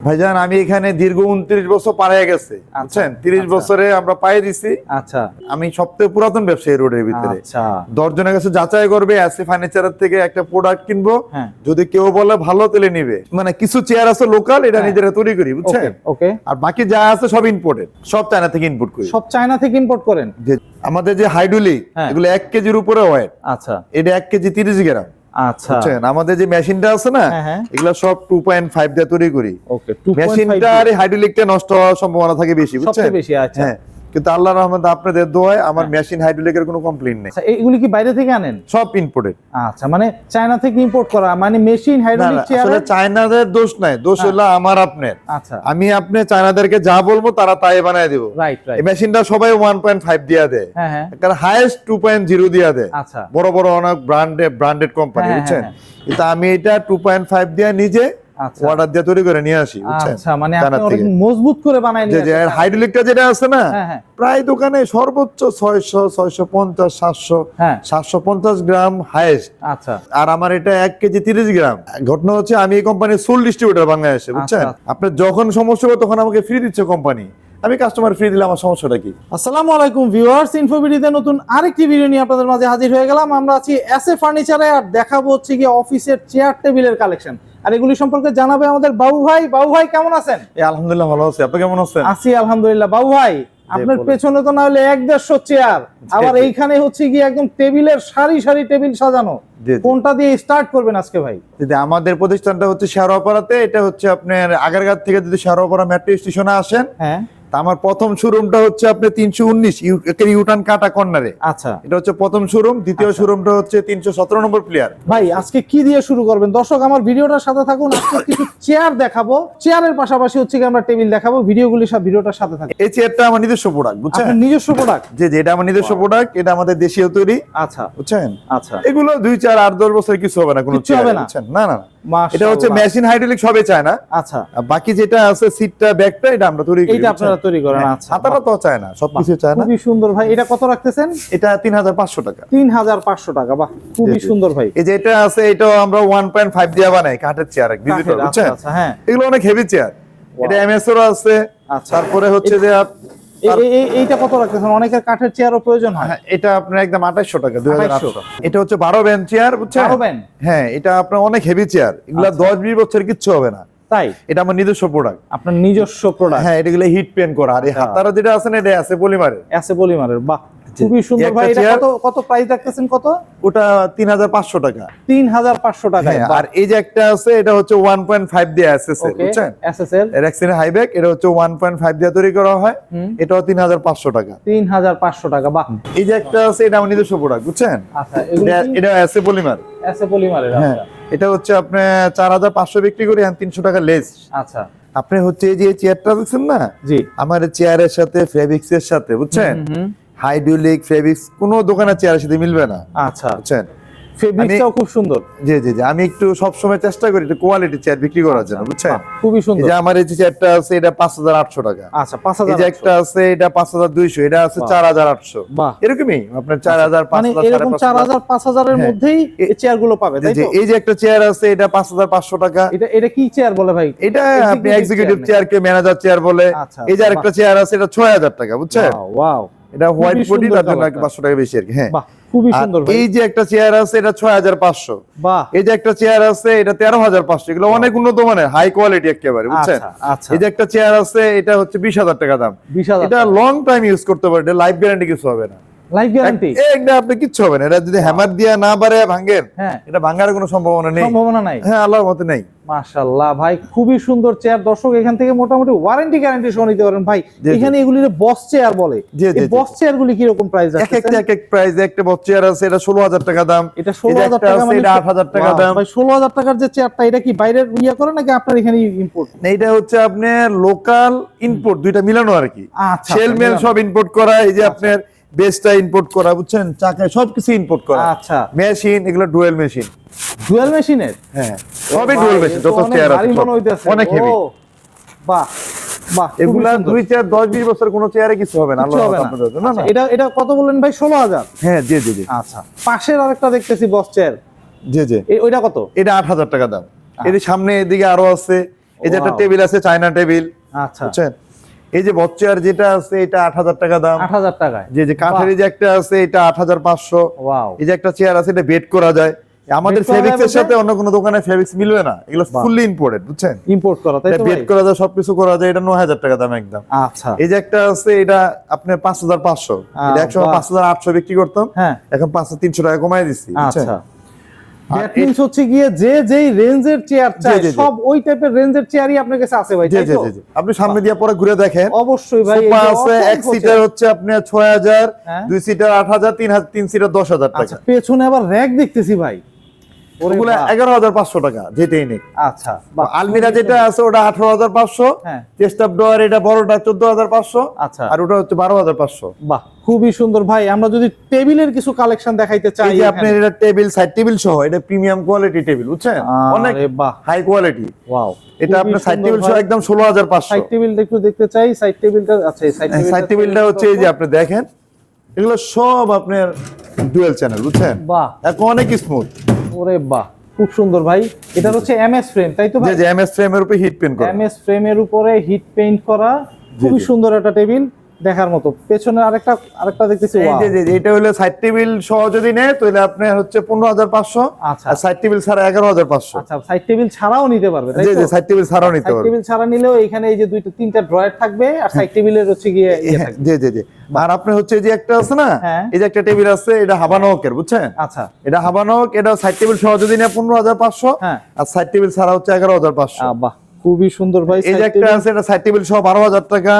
ভাইজান আমি এখানে দীর্ঘ উনত্রিশ বছর পাড়ায় গেছে বুঝছেন? তিরিশ আচ্ছা। বছরে আমরা পায়ে দিছি। আচ্ছা। আমি সবথেকে পুরাতন ব্যবসায়ী রোডের ভিতরে। আচ্ছা। দশজনের কাছে যাচাই করবে এসি ফার্নিচারের থেকে একটা প্রোডাক্ট কিনবো। হ্যাঁ। যদি কেউ বলে ভালো তেলে নিবে। মানে কিছু চেয়ার আছে লোকাল এটা নিজেরা তৈরি করি বুঝছেন? ওকে আর বাকি যা আছে সব ইম্পোর্টেড সব চায়না থেকে ইম্পোর্ট করি। সব চায়না থেকে ইম্পোর্ট করেন? আমাদের যে হাইড্রোলিক হ্যাঁ। এগুলো এক কেজির উপরে ওয়েট আচ্ছা। এটা এক কেজি তিরিশ গ্রাম। আচ্ছা। আমাদের যে মেশিনটা আছে না হ্যাঁ, হ্যাঁ। এগুলো সব টু পয়েন্ট ফাইভ দিয়ে তৈরি করি। ওকে মেশিনটা আর হাইড্রোলিকটা নষ্ট হওয়ার সম্ভাবনা থাকে বেশি বুঝছেন? বেশি আচ্ছা। হ্যাঁ। কিন্তু আল্লাহ রহমত আপনাদের দোয়ায় আমার মেশিন হাইড্রোলিকের কোনো কমপ্লেইন নেই। আচ্ছা এইগুলি কি বাইরে থেকে আনেন? সব ইম্পোর্টেড আচ্ছা মানে চায়না থেকে ইম্পোর্ট করা মানে মেশিন হাইড্রোলিক চেয়ার চায়নাদের দোষ নাই দোষ হলো আমার আপনার। আচ্ছা। আমি আপনি চায়নাদেরকে যা বলব তারা তাই বানায় দিব। রাইট রাইট এই মেশিনটা সবাই ওয়ান পয়েন্ট ফাইভ দিয়া দেয়। হ্যাঁ হ্যাঁ। কারণ হাইয়েস্ট টু পয়েন্ট জিরো দিয়া দেয়। আচ্ছা। বড় বড় অনেক ব্র্যান্ডেড ব্র্যান্ডেড কোম্পানি হ্যাঁ, বুঝছেন? হ্যাঁ, কিন্তু আমি এটা টু পয়েন্ট ফাইভ দিয়ে নিজে অর্ডার দিয়ে তৈরি করে নিয়ে আসি আচ্ছা মানে আপনি মজবুত করে বানায় যে নিয়ে যে। হাইড্রোলিকটা যেটা আছে না হ্যাঁ হ্যাঁ। প্রায় দোকানে সর্বোচ্চ ছয়শো ছয়শো পঞ্চাশ সাতশো হ্যাঁ। সাতশো পঞ্চাশ গ্রাম হাইয়েস্ট আচ্ছা। আর আমার এটা এক কেজি তিরিশ গ্রাম। ঘটনা হচ্ছে আমি এই কোম্পানির সোল ডিস্ট্রিবিউটার বাংলাদেশে বুঝছেন? আচ্ছা। আপনার যখন সমস্যা হবে তখন আমাকে ফ্রি দিচ্ছে কোম্পানি আমি কাস্টমার ফ্রি দিলে আমার সমস্যাটা কি? আসসালামু আলাইকুম ভিউয়ার্স ইনফোভিডিতে নতুন আরেকটি ভিডিও নিয়ে আপনাদের মাঝে হাজির হয়ে গেলাম। আমরা আছি এস এ ফার্নিচারে আর দেখাবো হচ্ছে কি অফিসের চেয়ার টেবিলের কালেকশন আর এগুলি সম্পর্কে জানাবে আমাদের বাবু ভাই। বাবু ভাই কেমন আছেন? আলহামদুলিল্লাহ ভালো আছি। আপনি কেমন আছেন? আছি আলহামদুলিল্লাহ। বাবু ভাই আপনার পেছনে তো না হলে এক দেড়শো চেয়ার আবার এইখানে হচ্ছে গিয়ে একদম টেবিলের সারি সারি টেবিল সাজানো। কোনটা দিয়ে স্টার্ট করবেন আজকে ভাই? যদি আমাদের প্রতিষ্ঠানটা হচ্ছে শেয়ারপাড়াতে এটা হচ্ছে আপনার আগারগাঁ থেকে যদি শেয়ারপাড়া মেট্রো স্টেশনে আসেন হ্যাঁ। আমার প্রথম শোরুমটা হচ্ছে আপনার তিনশো উনিশ ইউটান কাটা কর্নারে। আচ্ছা। এটা হচ্ছে প্রথম শোরুম দ্বিতীয় শোরুমটা হচ্ছে তিনশো সতেরো নম্বর প্লেয়ার ভাই আজকে কি দিয়ে শুরু করবেন? দর্শক আমার ভিডিওটার সাথে থাকুন আজকে কিছু চেয়ার দেখাবো। চেয়ারের পাশাপাশি হচ্ছে কি আমরা টেবিল দেখাবো। ভিডিওগুলি সব ভিডিওটার সাথে থাকুন। এই চেয়ারটা আমার নিজস্ব প্রোডাক্ট বুঝছেন? নিজস্ব প্রোডাক্ট যে যে এটা আমার নিজস্ব প্রোডাক্ট এটা আমাদের দেশীয় তৈরি। আচ্ছা। বুঝছেন? আচ্ছা। এগুলো দুই চার আট দশ বছর কিছু হবে না কোনো কিচ্ছু হবে না? না না। এটা হচ্ছে মেশিন হাইড্রোলিক সবে চায় না। আচ্ছা। বাকি যেটা আছে সিটটা ব্যাগটা এটা আমরা তৈরি করি এইটা আপনারা তৈরি করেন হ্যাঁ, আচ্ছা। হাতাটা তো চায় না সবকিছু চায় না। খুবই সুন্দর ভাই। এটা কত রাখতেছেন? এটা তিন হাজার পাঁচশো টাকা। তিন হাজার পাঁচশো টাকা বাহ খুবই। সুন্দর ভাই। এই যে এটা আছে এটাও আমরা ওয়ান পয়েন্ট ফাইভ দিয়ে বানাই কাঠের চেয়ার কাঠের, আচ্ছা, আচ্ছা, হ্যাঁ। এগুলো অনেক হেভি চেয়ার এটা এমএস আছে আচ্ছা। তারপরে হচ্ছে যে এইটা কত রাখতেছেন? অনেকের কাঠের চেয়ারও প্রয়োজন হয়। হ্যাঁ, এটা আপনার একদম আঠাশশো টাকা দুই এটা হচ্ছে বারো ব্যান চেয়ার বুঝছেন? হ্যাঁ এটা আপনার অনেক হেভি চেয়ার এগুলা। দশ বিশ বছর কিচ্ছু হবে না। তাই? এটা আমার নিজস্ব প্রোডাক্ট আপনার নিজস্ব প্রোডাক্ট হ্যাঁ এগুলো হিট পেন করা। আর এই তারা হাতারা যেটা আছে না এটা আছে পলিমারের। আছে পলিমারের বাহ। খুবই সুন্দর ভাই এটা কত কত প্রাইস রাখতেছেন কত? ওটা তিন হাজার পাঁচশো টাকা। তিন হাজার পাঁচশো টাকা হ্যাঁ আর এই যে একটা আছে এটা হচ্ছে দিয়ে আছে বুঝছেন? এসএস এর হাইব্যাক এটা হচ্ছে ওয়ান পয়েন্ট ফাইভ দিয়ে তৈরি করা হয় এটাও টাকা। বাহ। এই যে একটা আছে এটা আমার নিজস্ব প্রোডাক্ট বুঝছেন? আচ্ছা এটা- পলিমার পলিমারের হ্যাঁ আচ্ছা। এটা হচ্ছে আপনি চার হাজার পাঁচশো বিক্রি করি এখন তিনশো টাকা লেস আচ্ছা। আপনি হচ্ছে এই যে চেয়ারটা দেখছেন না? জি। আমার চেয়ারের সাথে ফেব্রিক্স এর সাথে বুঝছেন। হাইড্রোলিক ফেব্রিক্স কোনো দোকানের চেয়ারের সাথে মিলবে না। আচ্ছা। বুঝছেন? ফেব্রিকটাও খুব সুন্দর। জি জি জি। আমি একটু সবসময় চেষ্টা করি একটু কোয়ালিটি চেয়ার বিক্রি করার জন্য বুঝছেন? খুবই সুন্দর। যে আমার এই যে চেয়ারটা আছে এটা পাঁচ হাজার আটশো টাকা। আচ্ছা এই যে একটা আছে এটা পাঁচ হাজার দুইশো এটা আছে বাহ। চার হাজার আটশো। বাহ। এরকমই? আপনার চার হাজার পাঁচ মানে এরকম পাঁচ চার হাজার। পাঁচ হাজারের হ্যাঁ। মধ্যেই এই চেয়ারগুলো পাবে জি, তাই তো? এই যে একটা চেয়ার আছে এটা পাঁচ হাজার পাঁচশো টাকা। এটা এটা কি চেয়ার বলে ভাই? এটা আপনি এক্সিকিউটিভ চেয়ার কে ম্যানেজার চেয়ার বলে। আচ্ছা, এই যে আরেকটা চেয়ার আছে এটা ছয় হাজার টাকা বুঝছেন? ওয়াও এটা হোয়াইট বডি তার জন্য colourটা। পাঁচশো টাকা বেশি আর কি হ্যাঁ। খুবই সুন্দর ভাই। এই যে একটা চেয়ার আছে এটা ছয় হাজার পাঁচশো। বাহ। এই যে একটা চেয়ার আছে এটা তেরো হাজার পাঁচশো। এগুলো অনেক উন্নত মানের হাই কোয়ালিটি একেবারে বুঝছেন? আচ্ছা। আচ্ছা এই যে একটা চেয়ার আছে এটা হচ্ছে বিশ হাজার টাকা দাম। এটা লং টাইম ইউজ করতে পারে এটা লাইফ গ্যারান্টি কিছু হবে না। লাইফ গ্যারান্টি একটা আপনি কিচ্ছু হবে না। এটা যদি হ্যামার দিয়ে না পারে ভাঙেন হ্যাঁ। এটা ভাঙার কোনো সম্ভাবনা নেই। সম্ভাবনা নাই। হ্যাঁ আল্লাহর মতে নেই। মাশাআল্লাহ ভাই খুবই সুন্দর চেয়ার দর্শক এখান থেকে মোটামুটি ওয়ারেন্টি গ্যারান্টি সহ নিতে পারেন ভাই। এখানে এগুলি বস চেয়ার বলে। এই বস চেয়ার গুলি কি রকম প্রাইস এক একটা এক এক প্রাইস একটা বড় চেয়ার আছে এটা ষোলো হাজার টাকা দাম। এটা এই ষোলো যে হাজার একটা টাকা আছে, মানে এটা আট হাজার টাকা দাম। ভাই ষোলো হাজার টাকার যে চেয়ারটা এটা কি বাইরের ইয়ে করে নাকি আপনার এখানে ইম্পোর্ট এইটা হচ্ছে আপনার লোকাল ইম্পোর্ট দুইটা মিলানো আর কি। আচ্ছা সেল মেল সব ইম্পোর্ট করা এই যে আপনার বেসটা ইম্পোর্ট করা বুঝছেন? চাকায় সবকিছু ইম্পোর্ট করা। আচ্ছা। মেশিন এগুলো ডুয়েল মেশিন ডুয়াল মেশিনের হ্যাঁ সবই ডুয়েল মেশিন যত চেয়ার আছে অনেক হেভি বাহ বাহ এগুলা দুই চেয়ার দশ বিশ বছর কোনো চেয়ারে কিছু হবে না হবে না। আচ্ছা, এটা এটা কত বললেন ভাই? ষোলো হাজার? হ্যাঁ জি জি জি। আচ্ছা পাশের আরেকটা দেখতেছি বস চেয়ার জি জি। ওইটা কত? এটা আট হাজার টাকা দাম। এর সামনে এদিকে আরও আছে। এই যে একটা টেবিল আছে চায়না টেবিল আচ্ছা। বুঝছেন? এই যে বচ্চার যেটা আছে এটা আট হাজার টাকা দাম। আট হাজার টাকায়। যে যে কাঠের যে একটা আছে এটা আট হাজার পাঁচশো। এই যে একটা চেয়ার আছে এটা বেড করা যায়। আমাদের ফেব্রিক্স এর সাথে অন্য কোনো দোকানে ফেব্রিক্স মিলবে না। এগুলো। ফুললি ইম্পোর্টেড বুঝছেন? ইম্পোর্ট করা তাই বেড করা যায় সবকিছু করা যায় এটা নয় হাজার টাকা দাম একদম। আচ্ছা। এই যে একটা আছে এটা আপনার পাঁচ হাজার পাঁচশো। আহ, এটা একসময় বাহ। পাঁচ হাজার আটশো বিক্রি করতাম। হ্যাঁ। এখন পাঁচশো তিনশো টাকা কমাই দিচ্ছি আচ্ছা। দ্যাট মিন্স হচ্ছে গিয়ে যে যেই রেঞ্জের চেয়ার চাই জি, জি। সব ওই টাইপের রেঞ্জের চেয়ারই আপনার কাছে আছে ভাই জি জি জি জি। আপনি সামনে দিয়ে পরে ঘুরে দেখেন। অবশ্যই ভাই সোফা আছে এক সিটার হচ্ছে আপনার ছয় হাজার হ্যাঁ। দুই সিটার আট হাজার তিন সিটার দশ হাজার আচ্ছা পেছনে আবার র্যাক দেখতেছি ভাই। ওগুলো এগারো হাজার পাঁচশো টাকা যেটাই নেই। আচ্ছা আলমিরা যেটা আছে ওটা আঠারো হাজার পাঁচশো। হ্যাঁ। অফ ডোয়ার এটা বড়টা চোদ্দ হাজার পাঁচশো। আচ্ছা। আর ওটা হচ্ছে বারো হাজার পাঁচশো। বাহ খুবই সুন্দর। ভাই আমরা যদি টেবিলের কিছু কালেকশন দেখাইতে চাই যে আপনার এটা টেবিল সাইড টেবিল সহ এটা প্রিমিয়াম কোয়ালিটি টেবিল বুঝছেন? অনেক বাহ। হাই কোয়ালিটি ওয়াও এটা আপনার সাইড টেবিল সহ একদম ষোলো হাজার পাঁচশো। সাইড টেবিল একটু দেখতে চাই সাইড টেবিলটা আচ্ছা এই সাইড সাইড টেবিলটা হচ্ছে এই যে আপনি দেখেন এগুলো সব আপনার ডুয়েল চ্যানেল বুঝছেন? বাহ। এখন অনেক স্মুথ ওরে বাহ খুব সুন্দর ভাই। এটা হচ্ছে এমএস ফ্রেম তাই তো ভাই? যে এমএস ফ্রেমের উপরে হিট পেইন্ট করে। এমএস ফ্রেমের উপরে হিট পেইন্ট করা খুবই সুন্দর একটা টেবিল দেখার মতো। পেছনে আরেকটা আরেকটা দেখতেছি এই যে যে এটা হলো সাইড টেবিল সহ যদি নেয় তাহলে আপনার হচ্ছে পনেরো হাজার পাঁচশো। আচ্ছা। আর সাইড টেবিল ছাড়া এগারো হাজার পাঁচশো। আচ্ছা সাইড টেবিল ছাড়াও নিতে পারবে তাই তো? যে সাইড টেবিল ছাড়াও নিতে সাইড পারবে। টেবিল ছাড়া নিলেও এখানে এই যে দুইটা তিনটা ড্রয়ার থাকবে আর সাইড টেবিলের হচ্ছে গিয়ে ইয়ে হ্যাঁ, জি জি জি। আর আপনি হচ্ছে এই যে একটা আছে না হ্যাঁ। এই যে একটা টেবিল আছে এটা হাবানকের বুঝছেন? আচ্ছা। এটা হাবানক এটা সাইড টেবিল সহ যদি নেয় পনেরো হাজার পাঁচশো হ্যাঁ। আর সাইড টেবিল ছাড়া হচ্ছে এগারো হাজার পাঁচশো। বাহ। খুবই সুন্দর ভাই এই যে একটা আছে এটা সাইড টেবিল সহ বারো হাজার টাকা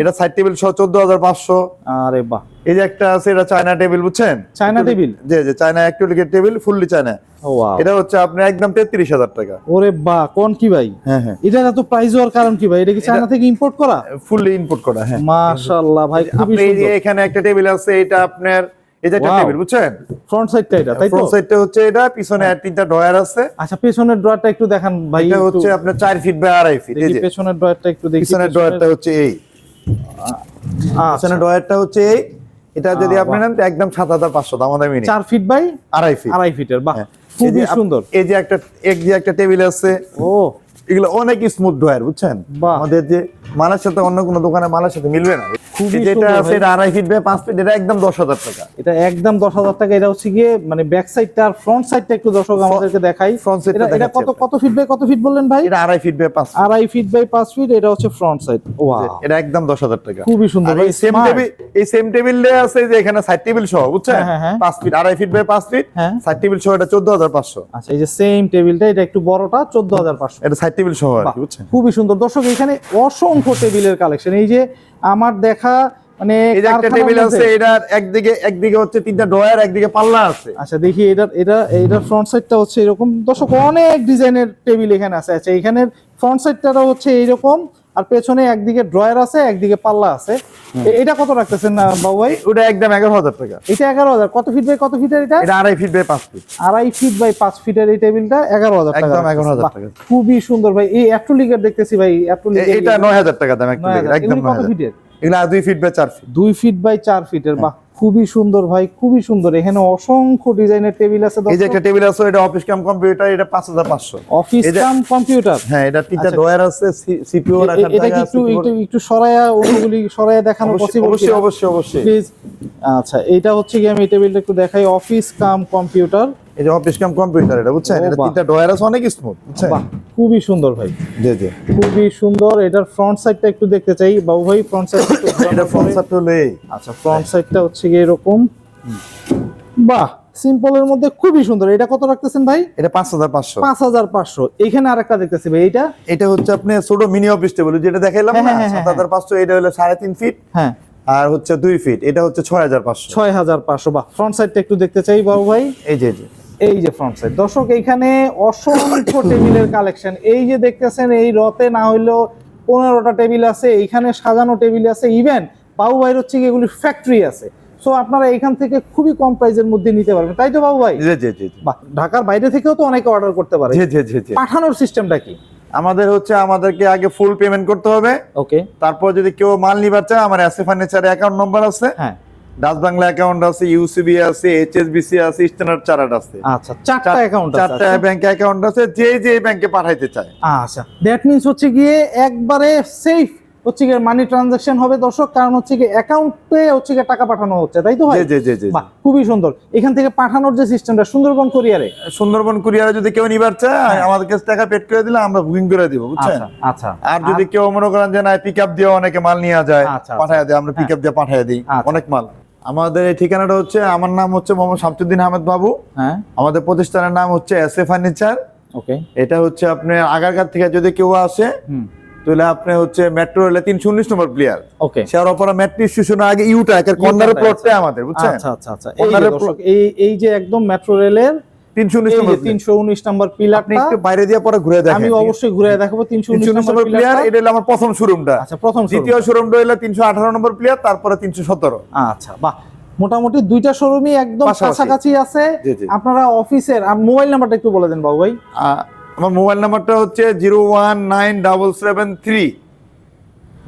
এটা সাইড টেবিল সহ চোদ্দ হাজার পাঁচশো। আরে বাহ। এই যে একটা আছে এটা চায়না টেবিল বুঝছেন? চায়না টেবিল জি জি চায়না অ্যাক্রিলিকের টেবিল ফুললি চায়না। এটা হচ্ছে আপনার একদম তেত্রিশ হাজার টাকা। ওরে বাহ কোন কি ভাই? হ্যাঁ হ্যাঁ। এটা এত প্রাইস হওয়ার কারণ কি ভাই? এটা কি চায়না থেকে ইম্পোর্ট করা? ফুললি ইম্পোর্ট করা হ্যাঁ। মাশাআল্লাহ ভাই খুবই আপনি এই যে এখানে একটা টেবিল আছে এটা আপনার এই যে একটা টেবিল বুঝছেন? ফ্রন্ট সাইডটা এটা তাই তো? ফ্রন্ট সাইডটা হচ্ছে এটা পিছনে আর তিনটা ডয়ার আছে। আচ্ছা পেছনের ড্রয়ারটা একটু দেখান ভাই এটা হচ্ছে আপনার চার ফিট বাই আড়াই ফিট এই যে। পেছনের ড্রয়ারটা একটু দেখি পিছনের ডয়ারটা হচ্ছে এই। আচ্ছা, পিছনের ডয়ারটা হচ্ছে এই। এটা যদি আপনি নেন একদম সাত হাজার পাঁচশো দাম দামি নেই চার ফিট বাই আড়াই ফিট আড়াই ফিটের বাহ হ্যাঁ। এই খুবই যে সুন্দর। এই যে একটা এক যে একটা টেবিল আছে ও। এগুলো অনেক স্মুথ ডয়ার বুঝছেন। আমাদের যে মালের সাথে অন্য কোনো দোকানে মালার সাথে মিলবে না। খুবই যেটা আছে এটা আড়াই ফিট বাই পাঁচ ফিট এটা একদম দশ হাজার টাকা। এটা একদম দশ হাজার টাকা এটা হচ্ছে গিয়ে মানে ব্যাক সাইডটা আর ফ্রন্ট সাইডটা একটু দর্শক আমাদেরকে দেখাই। side এটা- কত কত ফিট বাই কত ফিট বললেন ভাই? এটা আড়াই ফিট বাই পাঁচ feet। আড়াই ফিট বাই পাঁচ ফিট এটা হচ্ছে ফ্রন্ট সাইড ওয়াও এটা একদম দশ হাজার টাকা। খুবই সুন্দর এই সেম টেবিল এই সেম টেবিল আছে যে এখানে সাইড টেবিল সহ বুঝছেন? হ্যাঁ, হ্যাঁ, হ্যাঁ। পাঁচ ফিট আড়াই ফিট বাই পাঁচ ফিট। সাইড টেবিল সহ এটা চোদ্দ হাজার পাঁচশো। আচ্ছা এই যে সেম টেবিলটা এটা একটু বড়টা চোদ্দ হাজার পাঁচশো। এটা সাইড টেবিল সহ আর কি বুঝছেন? খুবই সুন্দর। দর্শক এখানে অসংখ্য টেবিলের কালেকশন এই যে আমার দেখা মানে এই যে একটা টেবিল আছে এটার একদিকে একদিকে হচ্ছে তিনটা ড্রয়ার একদিকে পাল্লা আছে। আচ্ছা দেখি এটা এটা এটার ফ্রন্ট সাইডটা হচ্ছে এরকম। দর্শক অনেক ডিজাইনের টেবিল এখানে আছে। আচ্ছা এখানের ফ্রন্ট সাইডটা হচ্ছে এইরকম। আর পেছনে একদিকে ড্রয়ার আছে একদিকে পাল্লা আছে। এটা কত রাখতেছেন না বাবু ভাই? ওটা একদম এগারো হাজার টাকা। এটা এগারো হাজার। কত ফিট বাই কত ফিটের এটা? এটা আড়াই ফিট বাই পাঁচ ফিট আড়াই ফিট বাই পাঁচ ফিটের এই টেবিলটা এগারো হাজার টাকা একদম এগারো হাজার টাকা। খুবই সুন্দর ভাই। এই অ্যাট্রোলিকের দেখতেছি ভাই অ্যাট্রোলিক এটা নয় হাজার টাকা দাম একদম কত ফিটের এগুলো দুই ফিট বাই চার ফিট দুই ফিট বাই চার ফিটের বাহ। খুবই সুন্দর ভাই খুবই সুন্দর। এখানে অসংখ্য ডিজাইনের টেবিল আছে এই যে একটা টেবিল আছে এটা অফিস কাম কম্পিউটার এটা পাঁচ হাজার পাঁচশো। অফিস এই কাম কম্পিউটার হ্যাঁ এটা তিনটা আচ্ছা। ড্রয়ার আছে সিপিইউ রাখার এটা কি জায়গা একটু আছে একটু একটু সরায়া ওগুলি সরায়া দেখানো অবশ্যই পসিবল অবশ্যই অবশ্যই অবশ্যই। প্লিজ আচ্ছা এটা হচ্ছে কি আমি এই টেবিলটা একটু দেখাই অফিস কাম কম্পিউটার এই যে অফিস কাম কম্পিউটার এটা বুঝছেন? এটা তিনটা ড্রয়ার আছে অনেক স্মুথ বুঝছেন? খুবই সুন্দর ভাই। জি জি। খুবই সুন্দর। এটার ফ্রন্ট সাইডটা একটু দেখতে চাই। বাবু ভাই ফ্রন্ট সাইড এটা ফ্রন্ট সাইড হলো আচ্ছা ফ্রন্ট সাইডটা হচ্ছে গিয়ে এরকম। বাহ সিম্পলের মধ্যে খুবই সুন্দর। এটা কত রাখতেছেন ভাই? এটা পাঁচ হাজার পাঁচশো। পাঁচ হাজার পাঁচশো। এখানে আরেকটা দেখতেছি ভাই এটা এটা হচ্ছে আপনি ছোট মিনি অফিস টেবিল যেটা দেখাইলাম হ্যাঁ, না? হ্যাঁ, হ্যাঁ, সাত হাজার পাঁচশো এটা হলো সাড়ে তিন ফিট হ্যাঁ। আর হচ্ছে দুই ফিট এটা হচ্ছে ছয় হাজার পাঁচশো। ছয় হাজার পাঁচশো। বাহ ফ্রন্ট সাইডটা একটু দেখতে চাই বাবু ভাই। এই যে। এই যে। ফ্রন্ট সাইড দর্শক এইখানে অসংখ্য টেবিলের কালেকশন এই যে দেখতেছেন এই রতে না হইলেও পনেরোটা টেবিল আছে এইখানে সাজানো টেবিল আছে ইভেন বাবু ভাইয়ের হচ্ছে এগুলি ফ্যাক্টরি আছে। সো আপনারা এখান থেকে খুবই কম প্রাইসের মধ্যে নিতে পারবেন। তাই তো বাবু ভাই। ঢাকার বাইরে থেকেও তো অনেকে অর্ডার করতে পারে। পাঠানোর সিস্টেমটা কি? আমাদের হচ্ছে আমাদেরকে আগে ফুল পেমেন্ট করতে হবে। ওকে তারপর যদি কেউ মাল নিবার চায় আমার এসে ফার্নিচারে অ্যাকাউন্ট নম্বর আছে। হ্যাঁ। ডাচ বাংলা অ্যাকাউন্ট আছে ইউসিবি আছে এইচএসবিসি আছে স্ট্যান্ডার্ড চার্টার্ড আছে। আচ্ছা চারটা অ্যাকাউন্ট চারটা ব্যাংক অ্যাকাউন্ট আছে যে যে ব্যাংকে পাঠাইতে চায়। আচ্ছা দ্যাট মিন্স হচ্ছে গিয়ে একবারে সেফ হচ্ছে গিয়ে মানি ট্রানজাকশন হবে দর্শক কারণ হচ্ছে গিয়ে অ্যাকাউন্টে হচ্ছে গিয়ে টাকা পাঠানো হচ্ছে তাই তো ভাই জি জি জি জি খুবই সুন্দর। এখান থেকে পাঠানোর যে সিস্টেমটা সুন্দরবন কোরিয়ারে সুন্দরবন কুরিয়ারে যদি কেউ নিবার চায় হ্যাঁ। আমাদের কাছে টাকা পেড করে দিলে আমরা বুকিং করে দিব বুঝছেন? আচ্ছা আচ্ছা। আর যদি কেউ মনে করেন যে না পিক আপ দিয়ে অনেকে মাল নিয়ে যায় আচ্ছা, আচ্ছা। পাঠায় দেয় আমরা পিক আপ দিয়ে পাঠায় দিই আচ্ছা। অনেক মাল। আমাদের এই ঠিকানাটা হচ্ছে আমার নাম হচ্ছে মোহাম্মদ শামসুদ্দিন আহমেদ বাবু। হ্যাঁ। আমাদের প্রতিষ্ঠানের নাম হচ্ছে এস এ ফার্নিচার ওকে। এটা হচ্ছে আপনি আগারঘাট থেকে যদি কেউ আসে হুম। তাহলে আপনি হচ্ছে মেট্রো রেলে তিনশো উনিশ number player okay. Shewrapara metro station আগে ইউটা একের কর্নারের ইউটাতে প্লটটা আমাদের বুঝছেন? আচ্ছা আচ্ছা আচ্ছা। এই এই যে একদম মেট্রো রেলের নম্বর আপনি একটু বাইরে দিয়ে পরে ঘুরে দেখেন। আমি অবশ্যই ঘুরে দেখাবো নম্বর প্লেয়ার এটা হলো আমার প্রথম শোরুমটা আচ্ছা প্রথম দ্বিতীয় শোরুমটা হলো নম্বর প্লেয়ার তারপরে আচ্ছা বাহ। মোটামুটি দুইটা শোরুমই একদম কাছাকাছি আছে। আপনারা অফিসের মোবাইল নাম্বারটা একটু বলে দেন বাবু ভাই। আমার মোবাইল নাম্বারটা হচ্ছে zero one nine double seven three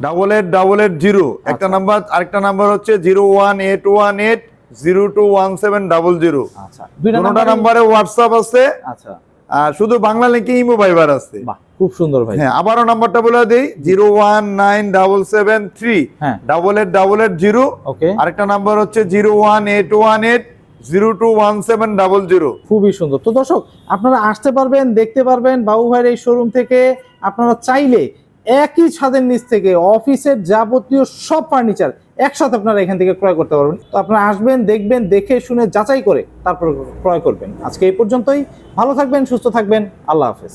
double eight double eight zero একটা আচ্ছা। নাম্বার আরেকটা নাম্বার হচ্ছে zero one eight one eight zero two one seven double zero. আচ্ছা। দুটা নাম্বারে হোয়াটসঅ্যাপ আছে। আচ্ছা। আর শুধু বাংলা লিঙ্কে ইমো ভাইবার আছে। খুব সুন্দর ভাই। হ্যাঁ আবারও নাম্বারটা বলে দিই zero one nine double seven three. হ্যাঁ। Double eight double eight zero. Okay. আরেকটা নাম্বার হচ্ছে zero one eight one eight zero two one seven double zero. খুবই সুন্দর। তো দর্শক আপনারা আসতে পারবেন দেখতে পারবেন বাবু ভাইয়ের এই শোরুম থেকে। আপনারা চাইলে একই ছাদের নিচ থেকে অফিসের যাবতীয় সব ফার্নিচার একসাথে আপনারা এখান থেকে ক্রয় করতে পারবেন। তো আপনারা আসবেন, দেখবেন, দেখে শুনে যাচাই করে তারপর ক্রয় করবেন। আজকে এই পর্যন্তই। ভালো থাকবেন, সুস্থ থাকবেন। আল্লাহ হাফেজ।